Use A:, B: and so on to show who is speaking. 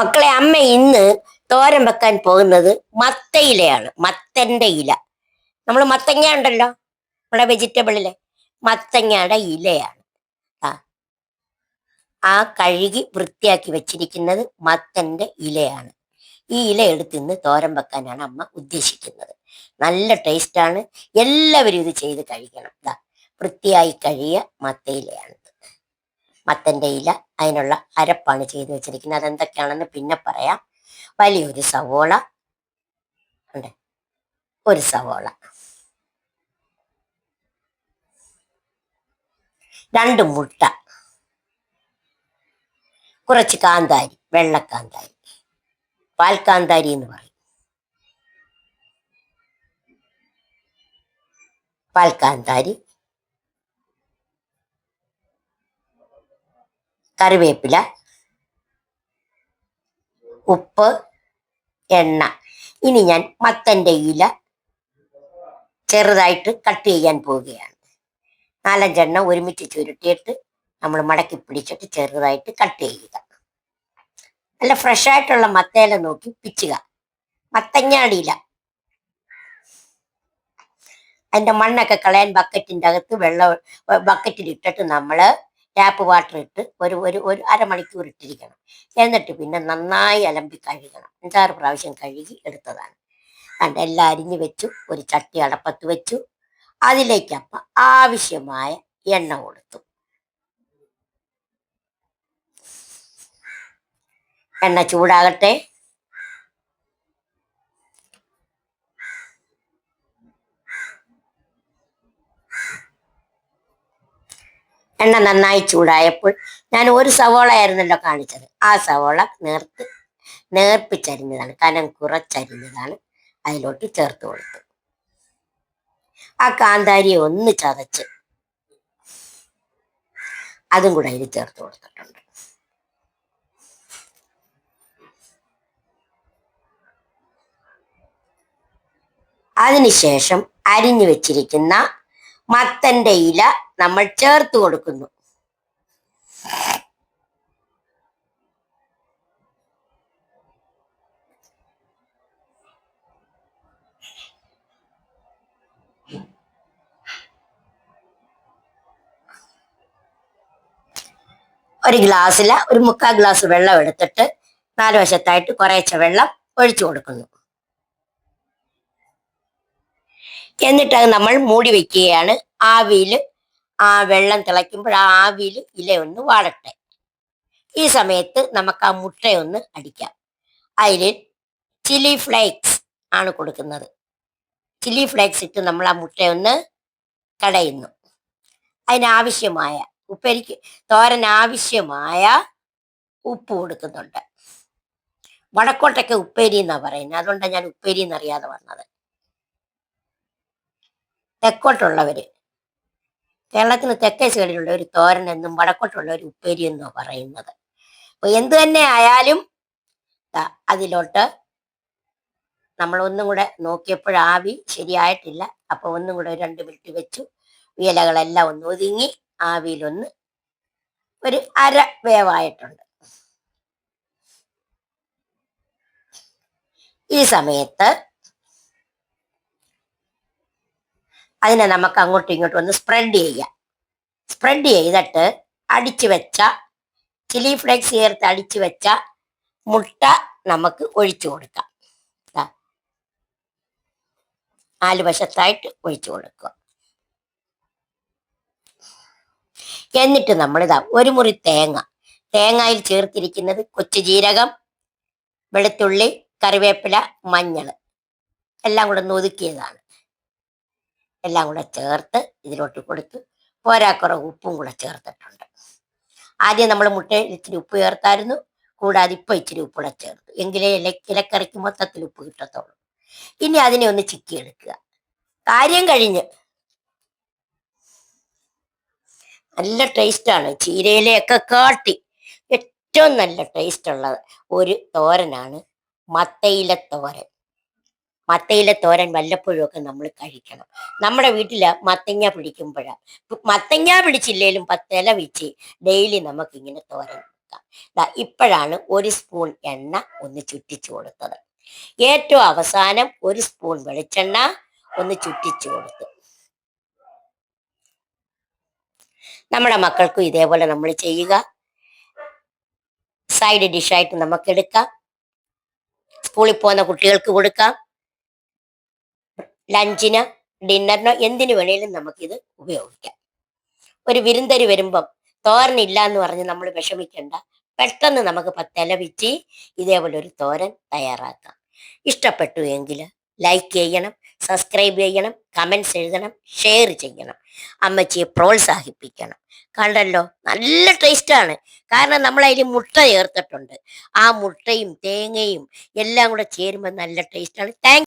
A: മക്കളെ അമ്മ ഇന്ന് തോരൻ വെക്കാൻ പോകുന്നത് മത്തയിലയാണ്. മത്തന്റെ ഇല. നമ്മൾ മത്തങ്ങ ഉണ്ടല്ലോ? നമ്മുടെ വെജിറ്റബിളിലെ മത്തങ്ങയുടെ ഇലയാണ്. ആ. ആ കഴുകി വൃത്തിയാക്കി വെച്ചിരിക്കുന്നത് മത്തന്റെ ഇലയാണ്. ഈ ഇല എടുത്ത് ഇന്ന് തോരൻ വെക്കാനാണ് അമ്മ ഉദ്ദേശിക്കുന്നത്. നല്ല ടേസ്റ്റാണ് എല്ലാവരും ഇത് ചെയ്ത് കഴിക്കണം. ദാ വൃത്തിയായി കഴിയ മത്തയിലയാണ്. മത്തന്റെ ഇല അതിനുള്ള അരപ്പാണ് ചെയ്തു വെച്ചിരിക്കുന്നത്. അതെന്തൊക്കെയാണെന്ന് പിന്നെ പറയാം. വലിയൊരു സവോള. ഉണ്ട്. ഒരു സവോള. രണ്ട് മുട്ട. കുറച്ച് കാന്താരി വെള്ളക്കാന്താരി പാൽക്കാന്താരി എന്ന് പറയും. പാൽക്കാന്താരി കറിവേപ്പില ഉപ്പ് എണ്ണ. ഇനി ഞാൻ മത്തന്റെ ഇല ചെറുതായിട്ട് കട്ട് ചെയ്യാൻ പോവുകയാണ്. നാലഞ്ചെണ്ണ ഒരുമിച്ച് ചുരുട്ടിയിട്ട് നമ്മൾ മടക്കി പിടിച്ചിട്ട് ചെറുതായിട്ട് കട്ട് ചെയ്യുക. നല്ല ഫ്രഷായിട്ടുള്ള മത്തേല നോക്കി പിച്ചുക. മത്തങ്ങാടിയില അതിന്റെ മണ്ണൊക്കെ കളയാൻ ബക്കറ്റിന്റെ അകത്ത് വെള്ളം ബക്കറ്റിൽ ഇട്ടിട്ട് നമ്മൾ ടാപ്പ് വാട്ടർ ഇട്ട് ഒരു ഒരു ഒരു അരമണിക്കൂർ ഇട്ടിരിക്കണം. എന്നിട്ട് പിന്നെ നന്നായി അലമ്പി കഴുകണം. അഞ്ചാറ് പ്രാവശ്യം കഴുകി എടുത്തതാണ്. കണ്ട് എല്ലാം അരിഞ്ഞു വെച്ചു ഒരു ചട്ടി അടപ്പത്ത് വെച്ചു. അതിലേക്ക് അപ്പം ആവശ്യമായ എണ്ണ കൊടുത്തു. എണ്ണ ചൂടാകട്ടെ. എണ്ണ നന്നായി ചൂടായപ്പോൾ ഞാൻ ഒരു സവോള ആയിരുന്നല്ലോ കാണിച്ചത്. ആ സവോള നേർത്ത് നേർപ്പിച്ചരിഞ്ഞതാണ്. കനം കുറച്ചരിഞ്ഞതാണ്. അതിലോട്ട് ചേർത്ത് കൊടുത്തു. ആ കാന്താരിയെ ഒന്ന് ചതച്ച് അതും കൂടെ അതിൽ ചേർത്ത് കൊടുത്തിട്ടുണ്ട്. അതിനുശേഷം അരിഞ്ഞു വെച്ചിരിക്കുന്ന മത്തന്റെ ഇല നമ്മൾ ചേർത്ത് കൊടുക്കുന്നു. ഒരു ഗ്ലാസ്സിൽ ഒരു മുക്കാൽ ഗ്ലാസ് വെള്ളം എടുത്തിട്ട് നാല് വശത്തായിട്ട് കുറേശ്ശെ വെള്ളം ഒഴിച്ചു കൊടുക്കുന്നു. എന്നിട്ട് അത് നമ്മൾ മൂടി വെക്കുകയാണ്. ആവിയിൽ ആ വെള്ളം തിളയ്ക്കുമ്പോൾ ആ ആവിയിൽ ഇല ഒന്ന് വാടട്ടെ. ഈ സമയത്ത് നമുക്ക് ആ മുട്ടയൊന്ന് അടിക്കാം. അതിൽ ചില്ലി ഫ്ലേക്സ് ആണ് കൊടുക്കുന്നത്. ചില്ലി ഫ്ലേക്സ് ഇട്ട് നമ്മൾ ആ മുട്ടയൊന്ന് കടയുന്നു. അതിനാവശ്യമായ ഉപ്പരിക്ക് തോരൻ ആവശ്യമായ ഉപ്പ് കൊടുക്കുന്നുണ്ട്. വടക്കോട്ടൊക്കെ ഉപ്പേരി എന്നാ പറയുന്നത്. അതുകൊണ്ടാണ് ഞാൻ ഉപ്പേരി എന്നറിയാതെ വന്നത്. തെക്കോട്ടുള്ളവര്. കേരളത്തിന് തെക്കേ സൈഡിലുള്ള ഒരു തോരൻ എന്നും വടക്കോട്ടുള്ള ഒരു ഉപ്പേരി എന്നോ പറയുന്നത്. അപ്പൊ എന്ത് തന്നെ ആയാലും അതിലോട്ട് നമ്മൾ ഒന്നും കൂടെ നോക്കിയപ്പോൾ ആവി ശരിയായിട്ടില്ല. അപ്പൊ ഒന്നും കൂടെ രണ്ട് മിനിറ്റ് വെച്ചു. ഇലകളെല്ലാം ഒന്ന് ഒതുങ്ങി ആവിയിലൊന്ന് ഒരു അര വേവായിട്ടുണ്ട്. ഈ സമയത്ത് അതിനെ നമുക്ക് അങ്ങോട്ടും ഇങ്ങോട്ടും ഒന്ന് സ്പ്രെഡ് ചെയ്യാം. സ്പ്രെഡ് ചെയ്തിട്ട് അടിച്ചു വെച്ച ചില്ലി ഫ്ലേക്സ് ചേർത്ത് അടിച്ചു വെച്ച മുട്ട നമുക്ക് ഒഴിച്ചു കൊടുക്കാം. നാല് വശത്തായിട്ട് ഒഴിച്ചു കൊടുക്കുക. എന്നിട്ട് നമ്മൾ ഇതാ ഒരു മുറി തേങ്ങ. തേങ്ങയിൽ ചേർത്തിരിക്കുന്നത് കൊച്ചു ജീരകം വെളുത്തുള്ളി കറിവേപ്പില മഞ്ഞൾ. എല്ലാം കൂടെ ഒന്ന് ഒതുക്കിയതാണ്. എല്ലാം കൂടെ ചേർത്ത് ഇതിലോട്ട് കൊടുത്ത് പോരാക്കുറ ഉപ്പും കൂടെ ചേർത്തിട്ടുണ്ട്. ആദ്യം നമ്മൾ മുട്ടയിൽ ഇച്ചിരി ഉപ്പ് ചേർത്തായിരുന്നു. കൂടാതെ ഇപ്പൊ ഇച്ചിരി ഉപ്പ് കൂടെ ചേർത്തു. എങ്കിലേ ഇല ഇലക്കറിക്ക് മൊത്തത്തിൽ ഉപ്പ് കിട്ടത്തുള്ളൂ. ഇനി അതിനെ ഒന്ന് ചിക്കി എടുക്കുക കാര്യം കഴിഞ്ഞ്. നല്ല ടേസ്റ്റാണ്. ചീരയിലെയൊക്കെ കാട്ടി ഏറ്റവും നല്ല ടേസ്റ്റ് ഉള്ള ഒരു തോരനാണ് മത്തയില തോരൻ മത്തയില തോരൻ വല്ലപ്പോഴും ഒക്കെ നമ്മൾ കഴിക്കണം. നമ്മുടെ വീട്ടിൽ മത്തങ്ങ പിടിക്കുമ്പോഴ. മത്തങ്ങ പിടിച്ചില്ലേലും പത്തില വെച്ച് ഡെയിലി നമുക്ക് ഇങ്ങനെ തോരൻ വെക്കാം. ഇപ്പോഴാണ് ഒരു സ്പൂൺ എണ്ണ ഒന്ന് ചുറ്റിച്ചു കൊടുത്തത്. ഏറ്റവും അവസാനം ഒരു സ്പൂൺ വെളിച്ചെണ്ണ ഒന്ന് ചുറ്റിച്ചു കൊടുത്തു. നമ്മുടെ മക്കൾക്കും ഇതേപോലെ നമ്മൾ ചെയ്യുക. സൈഡ് ഡിഷായിട്ട് നമുക്ക് എടുക്കാം. സ്കൂളിൽ പോകുന്ന കുട്ടികൾക്ക് കൊടുക്കാം. ലഞ്ചിന് ഡിന്നറിനോ എന്തിനു വേണേലും നമുക്കിത് ഉപയോഗിക്കാം. ഒരു വിരുന്തരി വരുമ്പം തോരനില്ല എന്ന് പറഞ്ഞ് നമ്മൾ വിഷമിക്കേണ്ട. പെട്ടെന്ന് നമുക്ക് പത്തല വിറ്റി ഇതേപോലെ ഒരു തോരൻ തയ്യാറാക്കാം. ഇഷ്ടപ്പെട്ടു എങ്കിൽ ലൈക്ക് ചെയ്യണം സബ്സ്ക്രൈബ് ചെയ്യണം കമൻസ് എഴുതണം ഷെയർ ചെയ്യണം. അമ്മച്ചിയെ പ്രോത്സാഹിപ്പിക്കണം. കണ്ടല്ലോ? നല്ല ടേസ്റ്റാണ് കാരണം നമ്മൾ അതിൽ മുട്ട ചേർത്തിട്ടുണ്ട്. ആ മുട്ടയും തേങ്ങയും എല്ലാം കൂടെ ചേരുമ്പോൾ നല്ല ടേസ്റ്റാണ് താങ്ക്